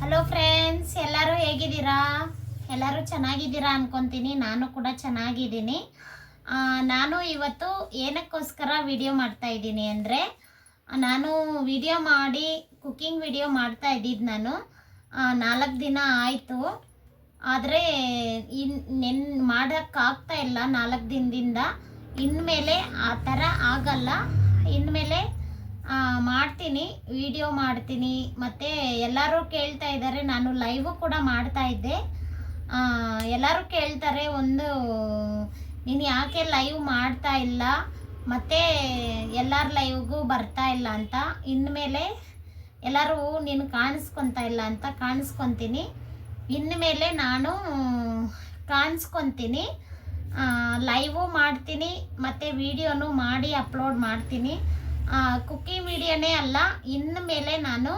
Friends ಎಲ್ಲರೂ ಹೇಗಿದ್ದೀರಾ? ಎಲ್ಲರೂ ಚೆನ್ನಾಗಿದ್ದೀರಾ ಅನ್ಕೊಂತೀನಿ. ನಾನು ಕೂಡ ಚೆನ್ನಾಗಿದ್ದೀನಿ. ನಾನು ಇವತ್ತು ಏನಕ್ಕೋಸ್ಕರ ವಿಡಿಯೋ ಮಾಡ್ತಾ ಇದ್ದೀನಿ ಅಂದರೆ, ನಾನು ವಿಡಿಯೋ ಮಾಡಿ ಕುಕ್ಕಿಂಗ್ ವಿಡಿಯೋ ಮಾಡ್ತಾ ಇದ್ದಿದ್ದು ನಾನು. ನಾಲ್ಕು ದಿನ ಆಯಿತು. ಆದರೆ, ಇನ್, ನೆನ್, ಮಾಡೋಕ್ಕಾಗ್ತಾ ಇಲ್ಲ ನಾಲ್ಕು ದಿನದಿಂದ. ಇನ್ಮೇಲೆ ಆ ಥರ ಆಗಲ್ಲ. ಇನ್ಮೇಲೆ ಮಾಡ್ತೀನಿ ವಿಡಿಯೋ ಮಾಡ್ತೀನಿ. ಮತ್ತು ಎಲ್ಲರೂ ಕೇಳ್ತಾ ಇದ್ದಾರೆ, ನಾನು ಲೈವು ಕೂಡ ಮಾಡ್ತಾ ಇದ್ದೆ. ಎಲ್ಲರೂ ಕೇಳ್ತಾರೆ, ಒಂದು, ನೀನು ಯಾಕೆ ಲೈವ್ ಮಾಡ್ತಾ ಇಲ್ಲ? ಮತ್ತು ಎಲ್ಲರ ಲೈವ್ಗೂ ಬರ್ತಾ ಇಲ್ಲ ಅಂತ. ಇನ್ಮೇಲೆ ಎಲ್ಲರೂ ನೀನು ಕಾಣಿಸ್ಕೊತಾ ಇಲ್ಲ ಅಂತ ಕಾಣಿಸ್ಕೊತೀನಿ. ಇನ್ಮೇಲೆ ನಾನು ಕಾಣಿಸ್ಕೊತೀನಿ. ಲೈವು ಮಾಡ್ತೀನಿ, ಮತ್ತು ವಿಡಿಯೋನು ಮಾಡಿ ಅಪ್ಲೋಡ್ ಮಾಡ್ತೀನಿ. ಕುಕ್ಕಿಂಗ್ ವಿಡಿಯೋನೇ ಅಲ್ಲ ಇನ್ನು ಮೇಲೆ ನಾನು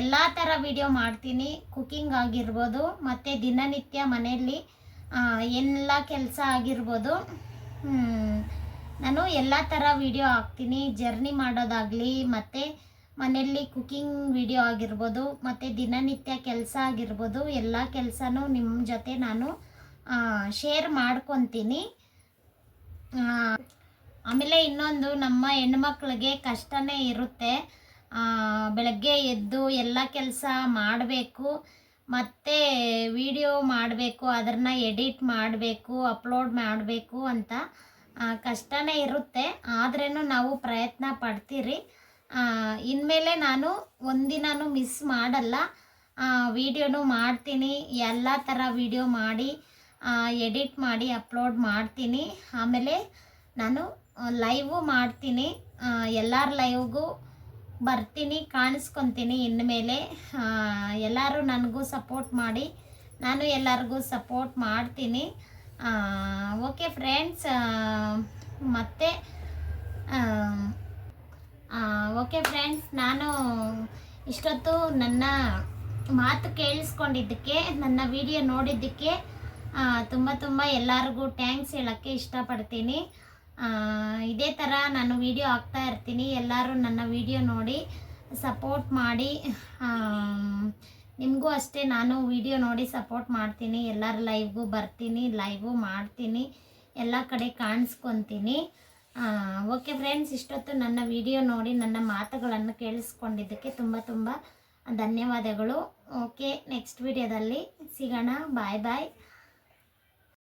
ಎಲ್ಲ ಥರ ವಿಡಿಯೋ ಮಾಡ್ತೀನಿ. ಕುಕ್ಕಿಂಗ್ ಆಗಿರ್ಬೋದು, ಮತ್ತು ದಿನನಿತ್ಯ ಮನೆಯಲ್ಲಿ ಎಲ್ಲ ಕೆಲಸ ಆಗಿರ್ಬೋದು. ನಾನು ಎಲ್ಲ ಥರ ವಿಡಿಯೋ ಹಾಕ್ತೀನಿ. ಜರ್ನಿ ಮಾಡೋದಾಗಲಿ, ಮತ್ತು ಮನೆಯಲ್ಲಿ ಕುಕ್ಕಿಂಗ್ ವಿಡಿಯೋ ಆಗಿರ್ಬೋದು, ಮತ್ತು ದಿನನಿತ್ಯ ಕೆಲಸ ಆಗಿರ್ಬೋದು, ಎಲ್ಲ ಕೆಲಸನೂ ನಿಮ್ಮ ಜೊತೆ ನಾನು ಶೇರ್ ಮಾಡ್ಕೊತೀನಿ. ಆಮೇಲೆ ಇನ್ನೊಂದು ನಮ್ಮ ಹೆಣ್ಮಕ್ಳಿಗೆ ಕಷ್ಟನೇ ಇರುತ್ತೆ. ಬೆಳಗ್ಗೆ ಎದ್ದು ಎಲ್ಲ ಕೆಲಸ ಮಾಡಬೇಕು, ಮತ್ತು ವಿಡಿಯೋ ಮಾಡಬೇಕು, ಅದನ್ನು ಎಡಿಟ್ ಮಾಡಬೇಕು, ಅಪ್ಲೋಡ್ ಮಾಡಬೇಕು ಅಂತ ಕಷ್ಟನೇ ಇರುತ್ತೆ. ಆದ್ರೂ ನಾವು ಪ್ರಯತ್ನ ಪಡ್ತೀರಿ. ಇನ್ಮೇಲೆ ನಾನು ಒಂದಿನೂ ಮಿಸ್ ಮಾಡಲ್ಲ. ವಿಡಿಯೋನು ಮಾಡ್ತೀನಿ. ಎಲ್ಲ ಥರ ವಿಡಿಯೋ ಮಾಡಿ ಎಡಿಟ್ ಮಾಡಿ, ಅಪ್ಲೋಡ್ ಮಾಡ್ತೀನಿ. ಆಮೇಲೆ ನಾನು ಲೈವು ಮಾಡ್ತೀನಿ. ಎಲ್ಲರ ಲೈವ್ಗೂ ಬರ್ತೀನಿ, ಕಾಣಿಸ್ಕೊತೀನಿ ಮೇಲೆ ಎಲ್ಲರೂ ನನಗೂ ಸಪೋರ್ಟ್ ಮಾಡಿ, ನಾನು ಎಲ್ಲರಿಗೂ ಸಪೋರ್ಟ್ ಮಾಡ್ತೀನಿ. ಓಕೆ ಫ್ರೆಂಡ್ಸ್ ಮತ್ತೆ ಓಕೆ ಫ್ರೆಂಡ್ಸ್ ನಾನು ಇಷ್ಟೊತ್ತು ನನ್ನ ಮಾತು ಕೇಳಿಸ್ಕೊಂಡಿದ್ದಕ್ಕೆ, ನನ್ನ ವಿಡಿಯೋ ನೋಡಿದ್ದಕ್ಕೆ ತುಂಬ ತುಂಬ ಎಲ್ಲರಿಗೂ ಟ್ಯಾಂಕ್ಸ್ ಹೇಳೋಕ್ಕೆ ಇಷ್ಟಪಡ್ತೀನಿ. ಇದೇ ಥರ ನಾನು ವಿಡಿಯೋ ಹಾಕ್ತಾ ಇರ್ತೀನಿ. ಎಲ್ಲರೂ ನನ್ನ ವಿಡಿಯೋ ನೋಡಿ ಸಪೋರ್ಟ್ ಮಾಡಿ. ನಿಮಗೂ ಅಷ್ಟೇ ನಾನು ವಿಡಿಯೋ ನೋಡಿ ಸಪೋರ್ಟ್ ಮಾಡ್ತೀನಿ. ಎಲ್ಲರ ಲೈವ್ಗೂ ಬರ್ತೀನಿ ಲೈವು ಮಾಡ್ತೀನಿ. ಎಲ್ಲ ಕಡೆ ಕಾಣಿಸ್ಕೊತೀನಿ. ಓಕೆ ಫ್ರೆಂಡ್ಸ್ ಇಷ್ಟೊತ್ತು ನನ್ನ ವಿಡಿಯೋ ನೋಡಿ, ನನ್ನ ಮಾತುಗಳನ್ನು ಕೇಳಿಸ್ಕೊಂಡಿದ್ದಕ್ಕೆ ತುಂಬ ತುಂಬ ಧನ್ಯವಾದಗಳು. ಓಕೆ ನೆಕ್ಸ್ಟ್ ವಿಡಿಯೋದಲ್ಲಿ ಸಿಗೋಣ. ಬಾಯ್ ಬಾಯ್